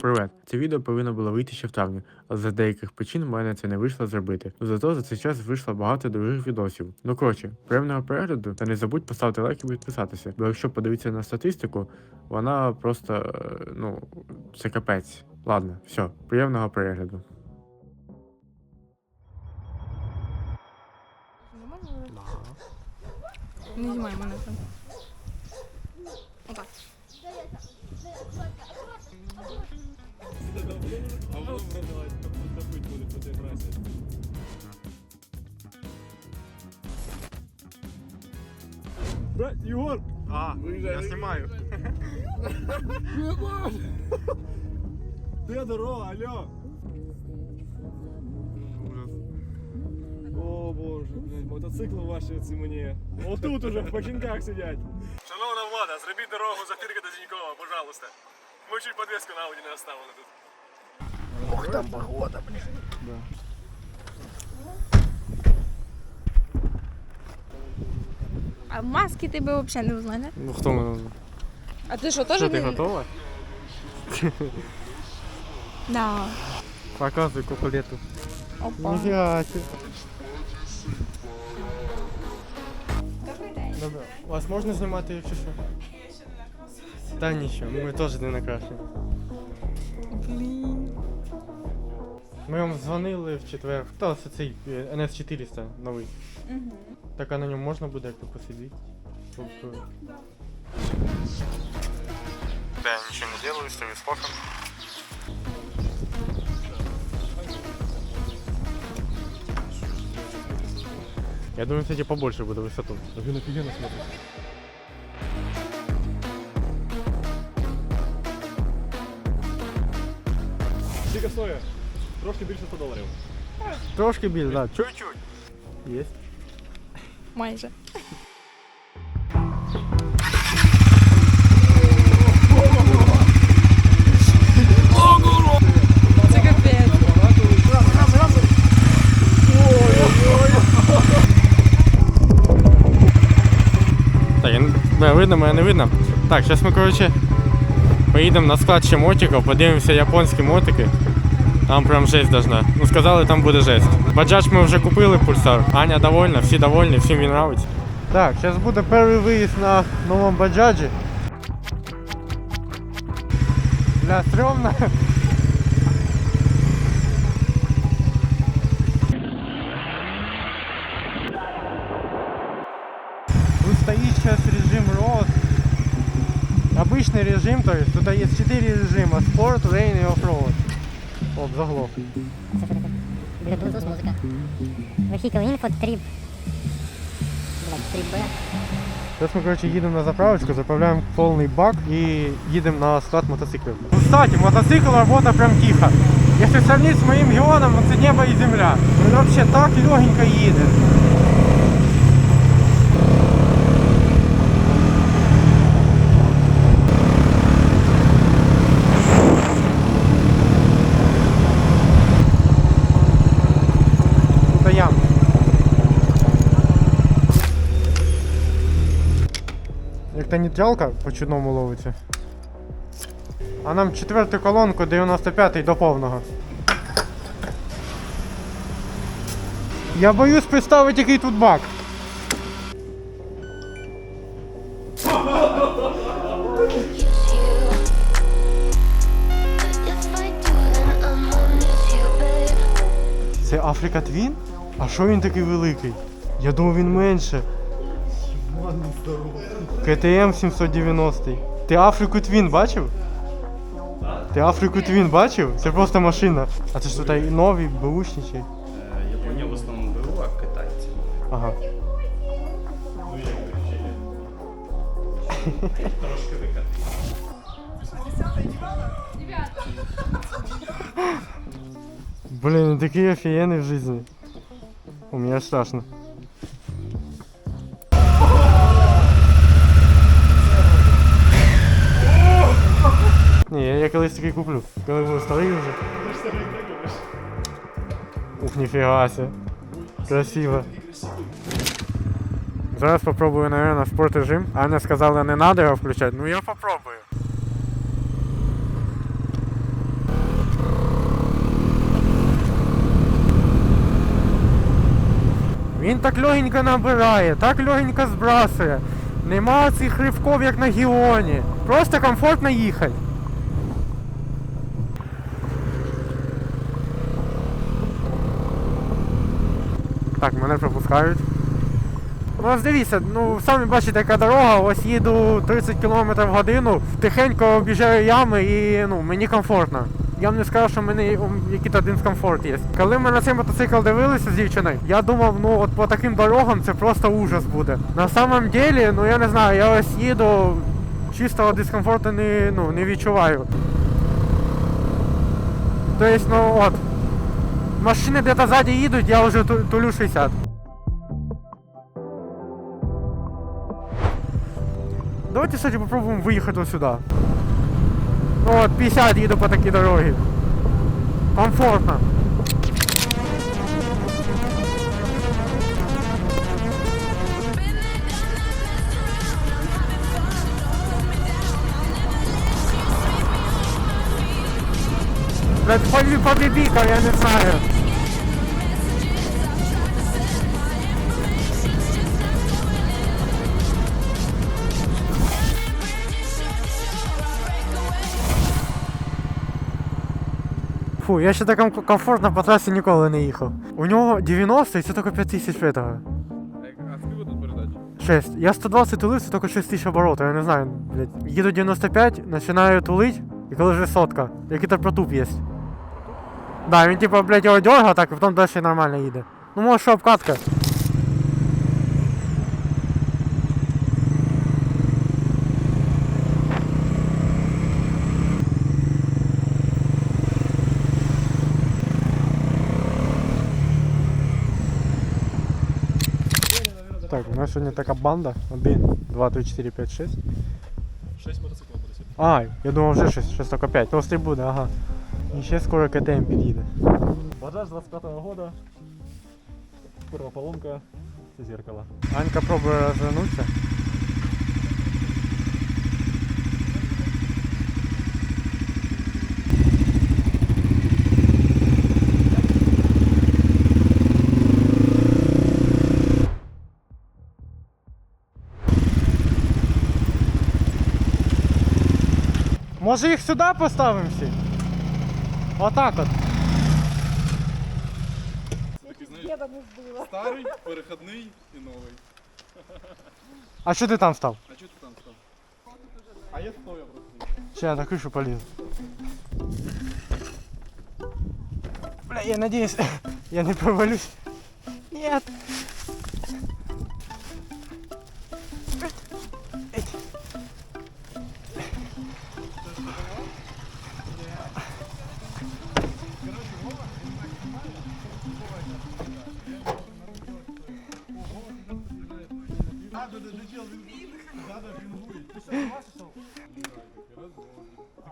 Привет! Це відео повинно було вийти ще в травні, але за деяких причин в мене це не вийшло зробити. Ну зато за цей час вийшло багато других відосів. Ну коротше, приємного перегляду та не забудь поставити лайк і підписатися, бо якщо подивитися на статистику, вона просто е, ну це капець. Ладно, все, приємного перегляду. Не знімай мене там. Брат, Егор! А, я знімаю. Егор! Де дорога, алло? О боже, блядь, мотоцикли ваші оці мені. Отут уже в починках сидять. Шановна влада, зробіть дорогу за Фірка до Зінькова, пожалуйста. Ми чуть подвеску на Ауді не оставили тут. А маски тебе взагалі не взнає, не? Ну хто мене? А ти що, теж Що, ти не... готова? Да. Показуй кукулету. Опа. Ніфіга себе. Добрий день. Добре. Вас можна знімати, якщо що? Та нічого, ми теж не накрашені. Ми вам дзвонили в четвер. Хто це цей е, NS400 новий? Угу. Так а на ньому можна буде як посидіти? Щоб, е, Да, нічого не делаю, стою з фоком. Я думаю, кстати, побольше буде висоту. Він офігенно смотрить. Скільки стоїть? Трошки більше 100 доларів. Трошки більше, так. Чуть-чуть. Є. Майже. Це капець. Так, я... не- Бля, видно, мене не видно. Так, зараз ми, коротше, поїдемо на склад ще мотиків, подивимося японські мотики. Там прям жесть должна. Ну сказали, там буде жесть. Баджач ми вже купили пульсар. Аня довольна, всі довольні, всім він нравиться. Так, зараз буде перший виїзд на новому баджаджі. Бля, стрьомно. Тут стоит сейчас режим рост. Обычный режим, то есть тут есть 4 режима. Спорт, рейн и оффроуд. Оп, заглох. Буде Bluetooth музика. Vehicle Info, Trip. Блядь, Trip B. Сейчас мы, короче, едем на заправочку, заправляем полный бак и едем на склад мотоциклов. Ну, Кстати, мотоцикл работа прям тихо. Если сравнить с моим Геоном, это небо и земля. Он вообще так легенько едет. Та нейтралка по чудному ловиться. А нам четверту колонку 95-й до повного. Я боюсь представити, який тут бак. Це Африка Твін? А що він такий великий? Я думав він менше. КТМ 790. Ти Африку Твін бачив? Ти Африку Твін бачив? Це просто машина. А це ж тут нові, беушничі. Е, Японія в основному БУ, а китайці. Ага. Трошки викати. Блин, он такие офигенные в жизни. У меня страшно. Колесики куплю. Коли буду старий вже. Ух, ніфіга себе. Красиво. Зараз попробую, наверное, спорт режим. Аня сказала, не надо його включати. Ну я попробую. Він так легенько набирає, так легенько збрасує. Нема цих ривков, як на Гіоні. Просто комфортно їхати. Так, мене пропускають. Дивіться, ну самі бачите, яка дорога, ось їду 30 км в годину, тихенько об'їжджаю ями і ну, мені комфортно. Я вам не скажу, що в мене якийсь один дискомфорт є. Коли ми на цей мотоцикл дивилися з дівчиною, я думав, ну от по таким дорогам це просто ужас буде. На самом деле, ну я не знаю, я ось їду, чистого дискомфорту не, ну, не відчуваю. Тобто, ну от, машини де-то ззаді їдуть, я ту- тулю 60. Давайте, кстати, попробуем выехать вот сюда. Ну вот, 50 еду по такой дороге. Комфортно. Блядь, пойми побибикал, я не знаю. Фу, я ще так комфортно по трасі ніколи не їхав. У нього 90 і це тільки 5 тисяч этого. А скільки тут передач? 6. Я 120 тулив, це тільки 6 тисяч оборотів, я не знаю, блядь. Їду 95, починаю тулить, і коли вже сотка. Який-то протуп є. Да, він типа, блядь, його дергає, так, і потім далі нормально їде. Ну може що обкатка. Так, у нас сьогодні така банда. 1, 2, 3, 4, 5, 6. 6 мотоциклів буде сьогодні. А, я думав вже 6, 6 тільки 5. То буде, ага. І ще скоро КТМ під'їде. Бажаж 25-го года. Перва поломка. Це зеркало. Анька пробує розвернутися. Може їх сюди поставимо всі? Отак от. Такий, знаєш, старий, переходний і новий. А що ти там став? А чого ти там став? А я стояв просто. Сейчас я на крышу полезу. Бля, я надеюсь, я не провалюсь. Нет.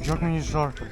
щоб ти видів. Фу, як мені жарко.